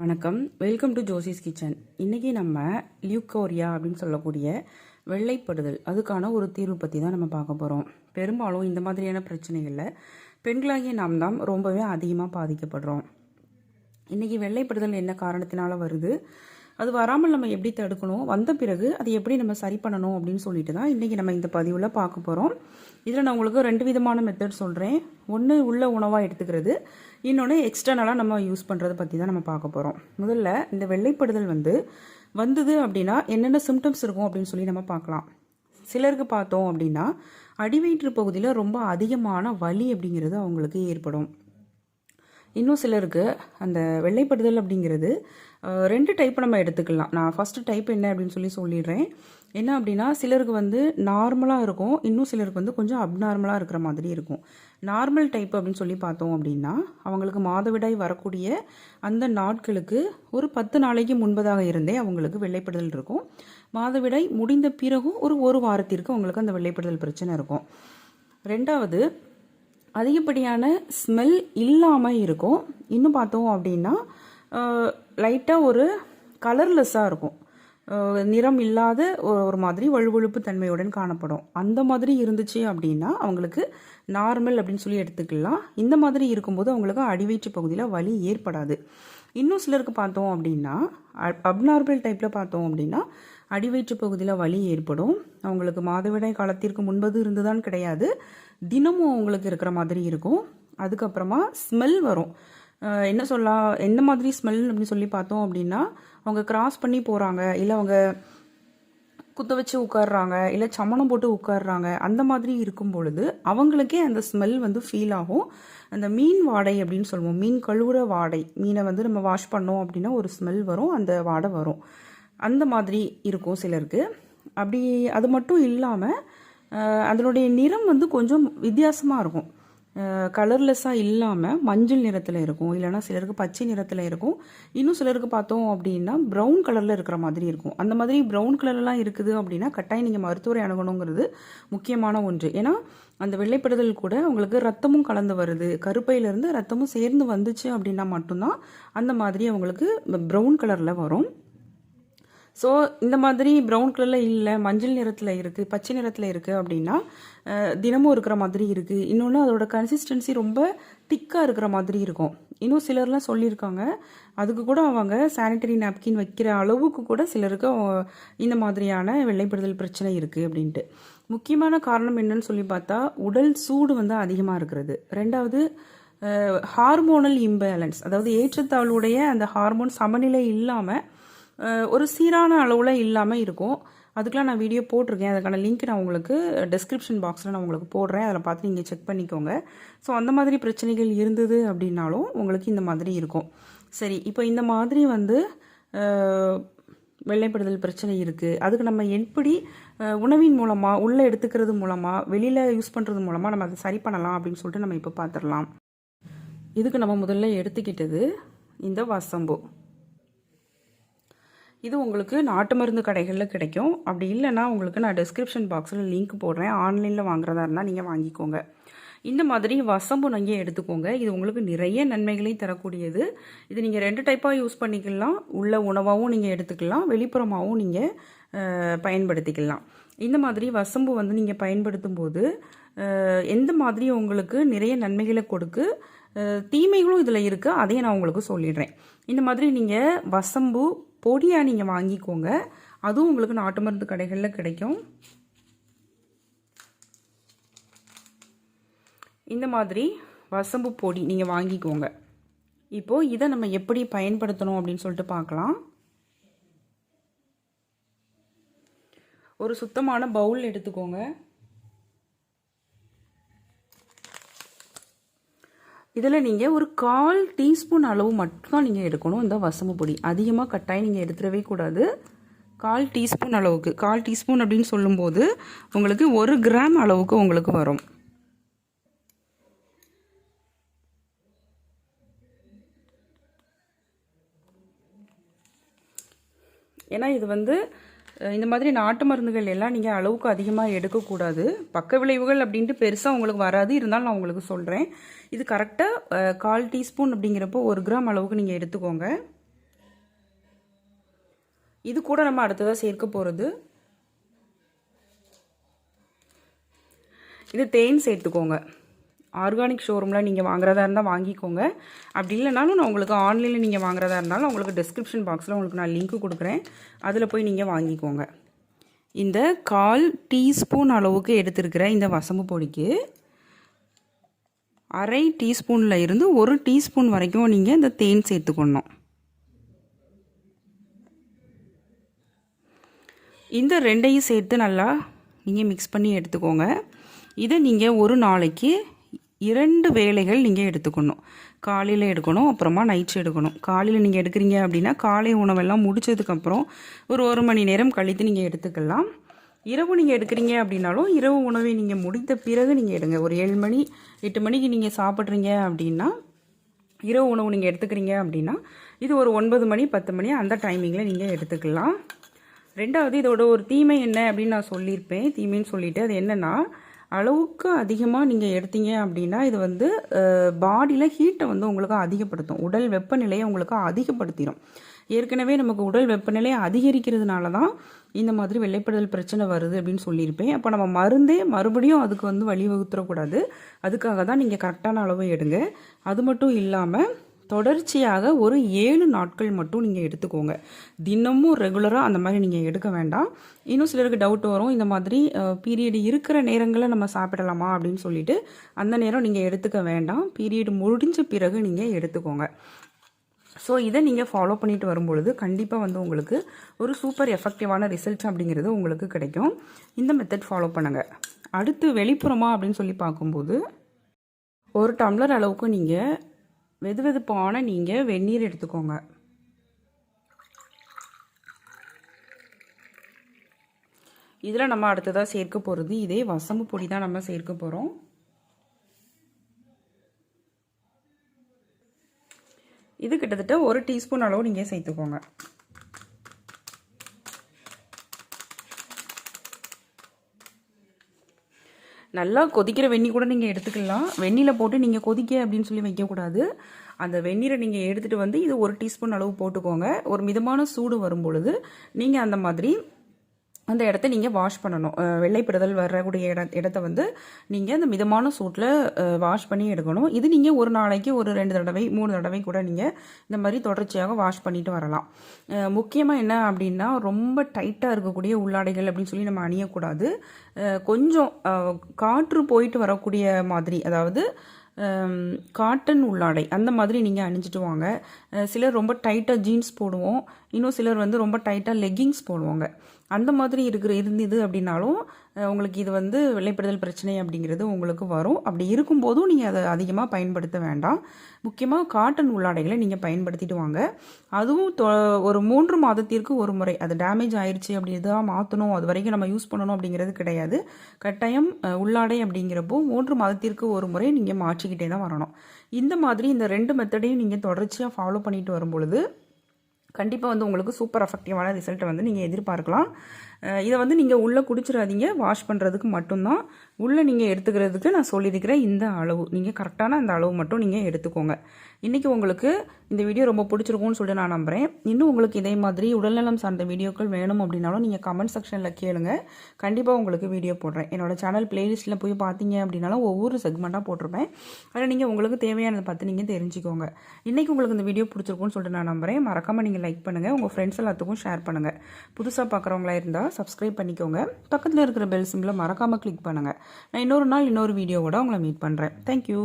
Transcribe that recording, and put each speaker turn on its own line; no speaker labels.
வணக்கம். Welcome to Josie's kitchen இன்றைக்கி நம்ம லியூக்கோரியா அப்படின்னு சொல்லக்கூடிய வெள்ளைப்படுதல் அதுக்கான ஒரு தீர்வு பற்றி தான் நம்ம பார்க்க போகிறோம் பெரும்பாலும் இந்த மாதிரியான பிரச்சனைகளில் பெண்களாகிய நாம் தான் ரொம்பவே அதிகமாக பாதிக்கப்படுறோம். இன்றைக்கி வெள்ளைப்படுதல் என்ன காரணத்தினால வருது? அது வராமல் நம்ம எப்படி தடுக்கணும்? வந்த பிறகு அதை எப்படி நம்ம சரி பண்ணணும் அப்படின்னு சொல்லிட்டு தான் இன்றைக்கி நம்ம இந்த பதிவில் பார்க்க போகிறோம் இதில் நான் உங்களுக்கு ரெண்டு விதமான மெத்தட் சொல்கிறேன் ஒன்று உள்ள உணவாக எடுத்துக்கிறது. இன்னொன்று எக்ஸ்டர்னலாக நம்ம யூஸ் பண்ணுறதை பற்றி தான் நம்ம பார்க்க போகிறோம் முதல்ல இந்த வெள்ளைப்படுதல் வந்து வந்தது அப்படின்னா என்னென்ன சிம்டம்ஸ் இருக்கும் அப்படின்னு சொல்லி நம்ம பார்க்கலாம். சிலருக்கு பார்த்தோம் அப்படின்னா அடிவயிற்று பகுதியில் ரொம்ப அதிகமான வலி அப்படிங்கிறது அவங்களுக்கு ஏற்படும். இன்னும் சிலருக்கு அந்த வெள்ளைப்படுதல் அப்படிங்கிறது ரெண்டு டைப் நம்ம எடுத்துக்கலாம். நான் ஃபஸ்ட்டு டைப் என்ன அப்படின்னு சொல்லி சொல்லிடுறேன். என்ன அப்படின்னா சிலருக்கு வந்து நார்மலாக இருக்கும். இன்னும் சிலருக்கு வந்து கொஞ்சம் அப்நார்மலாக இருக்கிற மாதிரி இருக்கும். நார்மல் டைப் அப்படின்னு சொல்லி பார்த்தோம் அப்படின்னா அவங்களுக்கு மாதவிடாய் வரக்கூடிய அந்த நாட்களுக்கு ஒரு பத்து நாளைக்கு முன்பதாக இருந்தே அவங்களுக்கு வெள்ளைப்படுதல் இருக்கும். மாதவிடாய் முடிந்த பிறகும் ஒரு ஒரு வாரத்திற்கு அவங்களுக்கு அந்த வெள்ளைப்படுதல் பிரச்சனை இருக்கும். ரெண்டாவது அதிகப்படியான ஸ்மெல் இல்லாமல் இருக்கும். இன்னும் பார்த்தோம் அப்படின்னா லைட்டாக ஒரு கலர்லெஸ்ஸாக இருக்கும். நிறம் இல்லாத ஒரு ஒரு மாதிரி வழுவழுப்பு தன்மையுடன் காணப்படும். அந்த மாதிரி இருந்துச்சு அப்படின்னா அவங்களுக்கு நார்மல் அப்படின்னு சொல்லி எடுத்துக்கலாம். இந்த மாதிரி இருக்கும்போது அவங்களுக்கு அடிவயிற்று பகுதியில் வலி ஏற்படாது. இன்னும் சிலருக்கு பார்த்தோம் அப்படின்னா அப்நார்மல் டைப்பில் பார்த்தோம் அப்படின்னா அடிவயிற்று பகுதியில் வலி ஏற்படும். அவங்களுக்கு மாதவிடாய் காலத்திற்கு முன்பது இருந்துதான் கிடையாது. தினமும் அவங்களுக்கு இருக்கிற மாதிரி இருக்கும். அதுக்கப்புறமா ஸ்மெல் வரும். என்ன சொல்லலாம் எந்த மாதிரி ஸ்மெல் அப்படின்னு சொல்லி பார்த்தோம் அப்படின்னா அவங்க கிராஸ் பண்ணி போகிறாங்க இல்லை அவங்க குத்த வச்சு உட்கார்றாங்க இல்லை சமணம் போட்டு உட்காடுறாங்க அந்த மாதிரி இருக்கும் பொழுது அவங்களுக்கே அந்த ஸ்மெல் வந்து ஃபீல் ஆகும். அந்த மீன் வாடை அப்படின்னு சொல்லுவோம் மீன் கழுவுற வாடை மீனை வந்து நம்ம வாஷ் பண்ணோம் அப்படின்னா ஒரு ஸ்மெல் வரும் அந்த வாடை வரும். அந்த மாதிரி இருக்கும் சிலருக்கு. அப்படி அது மட்டும் இல்லாமல் அதனுடைய நிறம் வந்து கொஞ்சம் வித்தியாசமாக இருக்கும். கலர்லெஸ்ஸாக இல்லாமல் மஞ்சள் நிறத்தில் இருக்கும். இல்லைன்னா சிலருக்கு பச்சை நிறத்தில் இருக்கும். இன்னும் சிலருக்கு பார்த்தோம் அப்படின்னா ப்ரௌன் கலரில் இருக்கிற மாதிரி இருக்கும். அந்த மாதிரி ப்ரௌன் கலர்லாம் இருக்குது அப்படின்னா கட்டாயம் நீங்கள் மருத்துவரை அணுகணுங்கிறது முக்கியமான ஒன்று. ஏன்னா அந்த வெள்ளைப்படுதல் கூட அவங்களுக்கு ரத்தமும் கலந்து வருது. கருப்பையிலேருந்து ரத்தமும் சேர்ந்து வந்துச்சு அப்படின்னா மட்டும்தான் அந்த மாதிரி அவங்களுக்கு ப்ரௌன் கலரில் வரும். ஸோ இந்த மாதிரி ப்ரௌன் கலரில் இல்லை மஞ்சள் நிறத்தில் இருக்குது பச்சை நிறத்தில் இருக்குது அப்படின்னா தினமும் இருக்கிற மாதிரி இருக்குது இன்னொன்று அதோட கன்சிஸ்டன்சி ரொம்ப திக்காக இருக்கிற மாதிரி இருக்கும். இன்னும் சிலர்லாம் சொல்லியிருக்காங்க. அதுக்கு கூட அவங்க சானிட்டரி நாப்கின் வைக்கிற அளவுக்கு கூட சிலருக்கு இந்த மாதிரியான வெள்ளைப்படுதல் பிரச்சனை இருக்குது அப்படின்ட்டு. முக்கியமான காரணம் என்னன்னு சொல்லி பார்த்தா உடல் சூடு வந்து அதிகமாக இருக்கிறது. ரெண்டாவது ஹார்மோனல் இம்பேலன்ஸ் அதாவது ஏற்றத்தாழ்வுடைய அந்த ஹார்மோன் சமநிலை இல்லாமல் ஒரு சீரான அளவில் இல்லாமல் இருக்கும். அதுக்கெலாம் நான் வீடியோ போட்டிருக்கேன். அதுக்கான லிங்க் நான் உங்களுக்கு டிஸ்கிரிப்ஷன் பாக்ஸில் நான் உங்களுக்கு போடுறேன். அதில் பார்த்து நீங்கள் செக் பண்ணிக்கோங்க. ஸோ அந்த மாதிரி பிரச்சனைகள் இருந்தது அப்படின்னாலும் உங்களுக்கு இந்த மாதிரி இருக்கும். சரி இப்போ இந்த மாதிரி வந்து வெள்ளைப்படுதல் பிரச்சனை இருக்குது அதுக்கு நம்ம எப்படி உணவின் மூலமாக உள்ளே எடுத்துக்கிறது மூலமாக வெளியில் யூஸ் பண்ணுறது மூலமாக நம்ம அதை சரி பண்ணலாம் அப்படின்னு சொல்லிட்டு நம்ம இப்போ பார்த்துடலாம். இதுக்கு நம்ம முதல்ல எடுத்துக்கிட்டது இந்த வசம்பு. இது உங்களுக்கு நாட்டு மருந்து கடைகளில் கிடைக்கும். அப்படி இல்லைன்னா உங்களுக்கு நான் டிஸ்கிரிப்ஷன் பாக்ஸில் லிங்க் போடுறேன். ஆன்லைனில் வாங்குறதா இருந்தால் நீங்கள் வாங்கிக்கோங்க. இந்த மாதிரி வசம்பு நீங்கள் எடுத்துக்கோங்க. இது உங்களுக்கு நிறைய நன்மைகளையும் தரக்கூடியது. இது நீங்கள் ரெண்டு டைப்பாக யூஸ் பண்ணிக்கலாம். உள்ள உணவாகவும் நீங்கள் எடுத்துக்கலாம். வெளிப்புறமாகவும் நீங்கள் பயன்படுத்திக்கலாம். இந்த மாதிரி வசம்பு வந்து நீங்கள் பயன்படுத்தும் போது எந்த மாதிரி உங்களுக்கு நிறைய நன்மைகளை கொடுக்கு தீமைகளும் இதில் இருக்குது அதையும் நான் உங்களுக்கு சொல்லிடுறேன். இந்த மாதிரி நீங்கள் வசம்பு பொடியாக நீங்கள் வாங்கிக்கோங்க. அதுவும் உங்களுக்கு நாட்டு மருந்து கடைகளில் கிடைக்கும். இந்த மாதிரி வசம்பு பொடி நீங்கள் வாங்கிக்கோங்க. இப்போது இதை நம்ம எப்படி பயன்படுத்தணும் அப்படின்னு சொல்லிட்டு பார்க்கலாம். ஒரு சுத்தமான பவுல் எடுத்துக்கோங்க. இதில் நீங்கள் ஒரு கால் டீஸ்பூன் அளவு மட்டும்தான் நீங்கள் எடுக்கணும் இந்த வசம்பு பொடி. அதிகமாக கட்டாயம் நீங்கள் எடுத்துடவே கூடாது. கால் டீஸ்பூன் அளவுக்கு கால் டீஸ்பூன் அப்படின்னு சொல்லும்போது உங்களுக்கு ஒரு கிராம் அளவுக்கு உங்களுக்கு வரும். ஏன்னா இது வந்து இந்த மாதிரி நாட்டு மருந்துகள் எல்லாம் நீங்கள் அளவுக்கு அதிகமாக எடுக்கக்கூடாது. பக்க விளைவுகள் அப்படின்ட்டு பெருசாக உங்களுக்கு வராது. இருந்தாலும் நான் உங்களுக்கு சொல்கிறேன் இது கரெக்டாக கால் டீஸ்பூன் அப்படிங்கிறப்போ ஒரு கிராம் அளவுக்கு நீங்கள் எடுத்துக்கோங்க. இது கூட நம்ம அடுத்ததாக சேர்க்க போகிறது இது தேன் சேர்த்துக்கோங்க. ஆர்கானிக் ஷோரூமில் நீங்கள் வாங்குறதா இருந்தால் வாங்கிக்கோங்க. அப்படி இல்லைனாலும் நான் உங்களுக்கு ஆன்லைனில் நீங்கள் வாங்குறதா இருந்தாலும் உங்களுக்கு டிஸ்கிரிப்ஷன் பாக்ஸில் உங்களுக்கு நான் லிங்க் கொடுக்குறேன். அதில் போய் நீங்கள் வாங்கிக்கோங்க. இந்த கால் டீஸ்பூன் அளவுக்கு எடுத்திருக்கிற இந்த வசம்பு பொடிக்கு அரை டீஸ்பூனில் இருந்து ஒரு டீஸ்பூன் வரைக்கும் நீங்கள் இந்த தேன் சேர்த்துக்கணும். இந்த ரெண்டையும் சேர்த்து நல்லா நீங்கள் மிக்ஸ் பண்ணி எடுத்துக்கோங்க. இதை நீங்கள் ஒரு நாளைக்கு இரண்டு வேலைகள் நீங்கள் எடுத்துக்கணும். காலையில் எடுக்கணும் அப்புறமா நைட்ஸ் எடுக்கணும். காலையில் நீங்கள் எடுக்கிறீங்க அப்படின்னா காலை உணவெல்லாம் முடிச்சதுக்கப்புறம் ஒரு ஒரு மணி நேரம் கழித்து நீங்கள் எடுத்துக்கலாம். இரவு நீங்கள் எடுக்கிறீங்க அப்படின்னாலும் இரவு உணவை நீங்கள் முடித்த பிறகு நீங்கள் எடுங்க. ஒரு ஏழு மணி எட்டு மணிக்கு நீங்கள் சாப்பிட்றீங்க அப்படின்னா இரவு உணவு நீங்கள் எடுத்துக்கிறீங்க அப்படின்னா இது ஒரு ஒன்பது மணி பத்து மணி அந்த டைமிங்கில் நீங்கள் எடுத்துக்கலாம். ரெண்டாவது இதோட ஒரு தீமை என்ன அப்படின்னு நான் சொல்லியிருப்பேன். தீமைன்னு சொல்லிட்டு அது என்னென்னா அளவுக்கு அதிகமாக நீங்கள் எடுத்தீங்க அப்படின்னா இது வந்து பாடியில் ஹீட்டை வந்து உங்களுக்கு அதிகப்படுத்தும். உடல் வெப்பநிலையை உங்களுக்கு அதிகப்படுத்திடும் ஏற்கனவே நமக்கு உடல் வெப்பநிலை அதிகரிக்கிறதுனால தான் இந்த மாதிரி வெள்ளைப்படுதல் பிரச்சனை வருது அப்படின்னு சொல்லியிருப்பேன். அப்போ நம்ம மருந்தே மறுபடியும் அதுக்கு வந்து வழிவகுத்துடக்கூடாது அதுக்காக தான் நீங்கள் கரெக்டான அளவு எடுங்க. அது மட்டும் இல்லாமல் தொடர்ச்சியாக ஒரு ஏழு நாட்கள் மட்டும் நீங்கள் எடுத்துக்கோங்க. தினமும் ரெகுலராக அந்த மாதிரி நீங்கள் எடுக்க வேண்டாம். இன்னும் சிலருக்கு டவுட் வரும். இந்த மாதிரி பீரியட் இருக்கிற நேரங்களில் நம்ம சாப்பிடலாமா அப்படின்னு சொல்லிட்டு அந்த நேரம் நீங்கள் எடுத்துக்க வேண்டாம். பீரியட் முடிஞ்ச பிறகு நீங்கள் எடுத்துக்கோங்க. ஸோ இதை நீங்கள் ஃபாலோ பண்ணிட்டு வரும்பொழுது கண்டிப்பாக வந்து உங்களுக்கு ஒரு சூப்பர் எஃபெக்டிவான ரிசல்ட்ஸ் அப்படிங்கிறது உங்களுக்கு கிடைக்கும். இந்த மெத்தட் ஃபாலோ பண்ணுங்கள் அடுத்து வெளிப்புறமா அப்படின்னு சொல்லி பார்க்கும்போது ஒரு டம்ளர் அளவுக்கு நீங்கள் வெது வெதுப்பான நீங்கள் வெந்நீர் எடுத்துக்கோங்க. இதில் நம்ம அடுத்ததாக சேர்க்க போகிறது இதே வசம்பு பொடி தான் நம்ம சேர்க்க போகிறோம் இது கிட்டத்தட்ட ஒரு டீஸ்பூன் அளவு நீங்கள் சேர்த்துக்கோங்க. நல்லா கொதிக்கிற வெந்நி கூட நீங்கள் எடுத்துக்கலாம். வெந்நியில் போட்டு நீங்கள் கொதிக்க அப்படின்னு சொல்லி வைக்கக்கூடாது. அந்த வெந்நீரை நீங்கள் எடுத்துகிட்டு வந்து இது ஒரு டீஸ்பூன் அளவு போட்டுக்கோங்க. ஒரு மிதமான சூடு வரும் பொழுது நீங்கள் அந்த மாதிரி அந்த இடத்த நீங்கள் வாஷ் பண்ணணும். வெள்ளைப்படுதல் வரக்கூடிய இட இடத்த வந்து நீங்கள் அந்த மிதமான சூட்டில் வாஷ் பண்ணி எடுக்கணும். இது நீங்கள் ஒரு நாளைக்கு ஒரு ரெண்டு தடவை மூணு தடவை கூட நீங்கள் இந்த மாதிரி தொடர்ச்சியாக வாஷ் பண்ணிட்டு வரலாம். முக்கியமாக என்ன அப்படின்னா ரொம்ப டைட்டாக இருக்கக்கூடிய உள்ளாடைகள் அப்படின்னு சொல்லி நம்ம அணியக்கூடாது. கொஞ்சம் காற்று போயிட்டு வரக்கூடிய மாதிரி அதாவது காட்டன் உள்ளாடை அந்த மாதிரி நீங்கள் அணிஞ்சிட்டு வாங்க. சிலர் ரொம்ப டைட்டாக ஜீன்ஸ் போடுவோம். இன்னும் சிலர் வந்து ரொம்ப டைட்டாக லெக்கிங்ஸ் போடுவாங்க. அந்த மாதிரி இருக்கிற இருந்தது அப்படின்னாலும் உங்களுக்கு இது வந்து வெள்ளைப்படுதல் பிரச்சனை அப்படிங்கிறது உங்களுக்கு வரும். அப்படி இருக்கும்போதும் நீங்கள் அதை அதிகமாக பயன்படுத்த வேண்டாம். முக்கியமாக காட்டன் உள்ளாடைகளை நீங்கள் பயன்படுத்திட்டு வாங்க. அதுவும் ஒரு மூன்று மாதத்திற்கு ஒரு முறை. அது டேமேஜ் ஆயிடுச்சு அப்படி இதாக மாற்றணும் அது வரைக்கும் நம்ம யூஸ் பண்ணணும் அப்படிங்கிறது கிடையாது. கட்டாயம் உள்ளாடை அப்படிங்கிறப்போ மூன்று மாதத்திற்கு ஒரு முறை நீங்கள் மாற்றிக்கிட்டே தான் வரணும். இந்த மாதிரி இந்த ரெண்டு மெத்தடையும் நீங்கள் தொடர்ச்சியாக ஃபாலோ பண்ணிட்டு வரும் பொழுது கண்டிப்பாக வந்து உங்களுக்கு சூப்பர் எஃபெக்டிவான ரிசல்ட்டை வந்து நீங்கள் எதிர்பார்க்கலாம். இதை வந்து நீங்கள் உள்ளே குடிச்சிடாதீங்க வாஷ் பண்ணுறதுக்கு மட்டும்தான். உள்ளே நீங்கள் எடுத்துக்கிறதுக்கு நான் சொல்லியிருக்கிறேன் இந்த அளவு. நீங்கள் கரெக்டான அந்த அளவு மட்டும் நீங்கள் எடுத்துக்கோங்க. இன்றைக்கி உங்களுக்கு இந்த வீடியோ ரொம்ப பிடிச்சிருக்கும்னு சொல்லிட்டு நான் நம்புகிறேன் இன்னும் உங்களுக்கு இதே மாதிரி உடல்நலம் சார்ந்த வீடியோக்கள் வேணும் அப்படின்னாலும் நீங்கள் கமெண்ட் செக்ஷனில் கேளுங்க. கண்டிப்பாக உங்களுக்கு வீடியோ போடுறேன். என்னோடய சேனல் பிளேலிஸ்ட்டில் போய் பார்த்தீங்க அப்படின்னாலும் ஒவ்வொரு செக்மெண்ட்டாக போட்டிருப்பேன். அதில் நீங்கள் உங்களுக்கு தேவையானதை பார்த்து நீங்கள் தெரிஞ்சுக்கோங்க. இன்றைக்கி உங்களுக்கு இந்த வீடியோ பிடிச்சிருக்கும்னு சொல்லிட்டு நான் நம்புகிறேன் மறக்காமல் நீங்கள் லைக் பண்ணுங்கள் உங்கள் ஃப்ரெண்ட்ஸ் எல்லாத்துக்கும் ஷேர் பண்ணுங்கள் புதுசாக பார்க்குறவங்களா இருந்தால் சப்ஸ்கிரைப் பண்ணிக்கோங்க. பக்கத்தில் இருக்கிற பெல் சிம்பில் மறக்காமல் கிளிக் பண்ணுங்கள் நான் இன்னொரு நாள் இன்னொரு வீடியோவோட உங்களை மீட் பண்ணுறேன் தேங்க்யூ